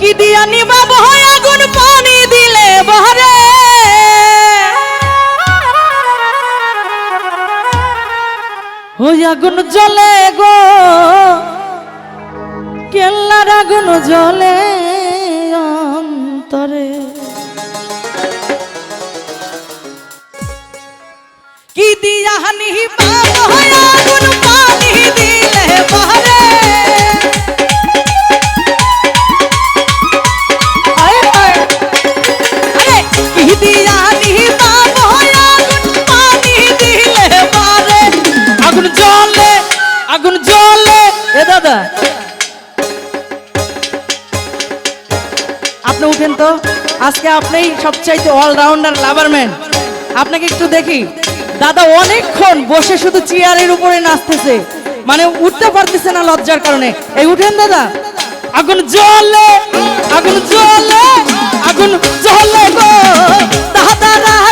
কি দিয়া নিবাব আগুন পানি দিলে বহরে। ওই আগুন জ্বলে গো, কেল্লার আগুন জ্বলে অন্তরে। কি দিয়া নিবাব আগুন পানি দিলে বহরে? আপনি উঠেন তো। আজকে আপনি সবচাইতে অলরাউন্ডার লাভারম্যান আপনাকে একটু দেখি। দাদা অনেকক্ষণ বসে শুধু চেয়ারের উপরে নাচতেছে। মানে উঠতে পারতেছে না লজ্জার কারণে। এই উঠেন দাদা। আগুন জলে আগুন জলে আগুন জলে গো। দাদা।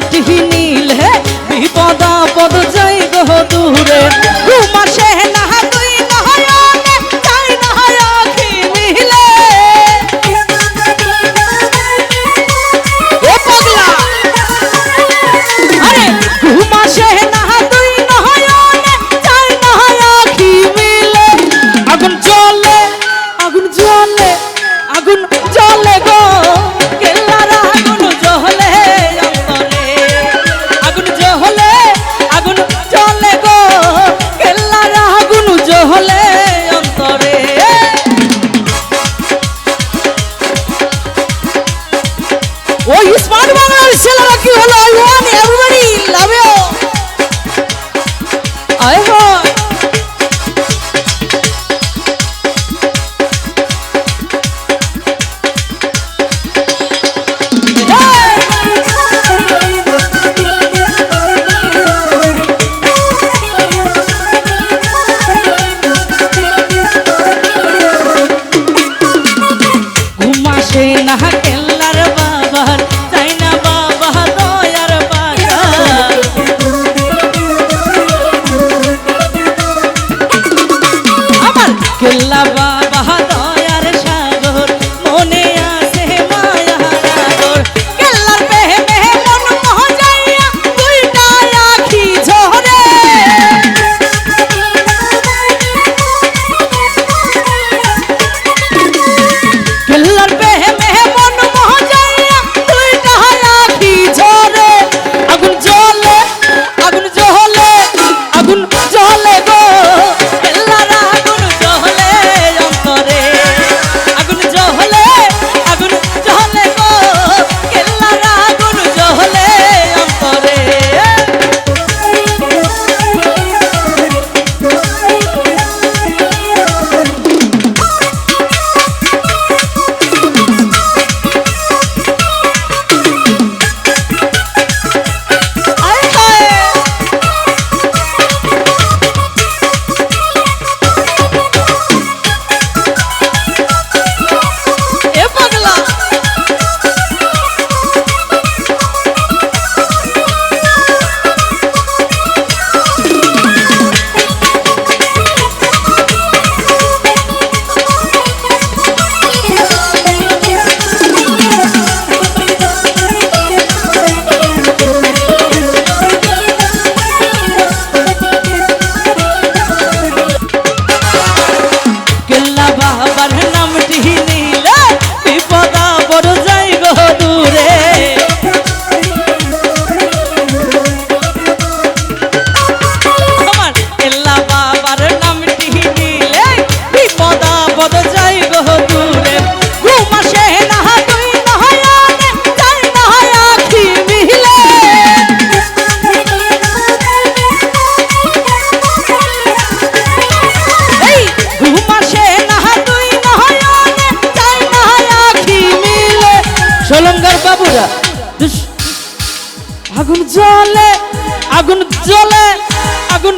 মাটিহীন Oh. জলে আগুন জ্বলে আগুন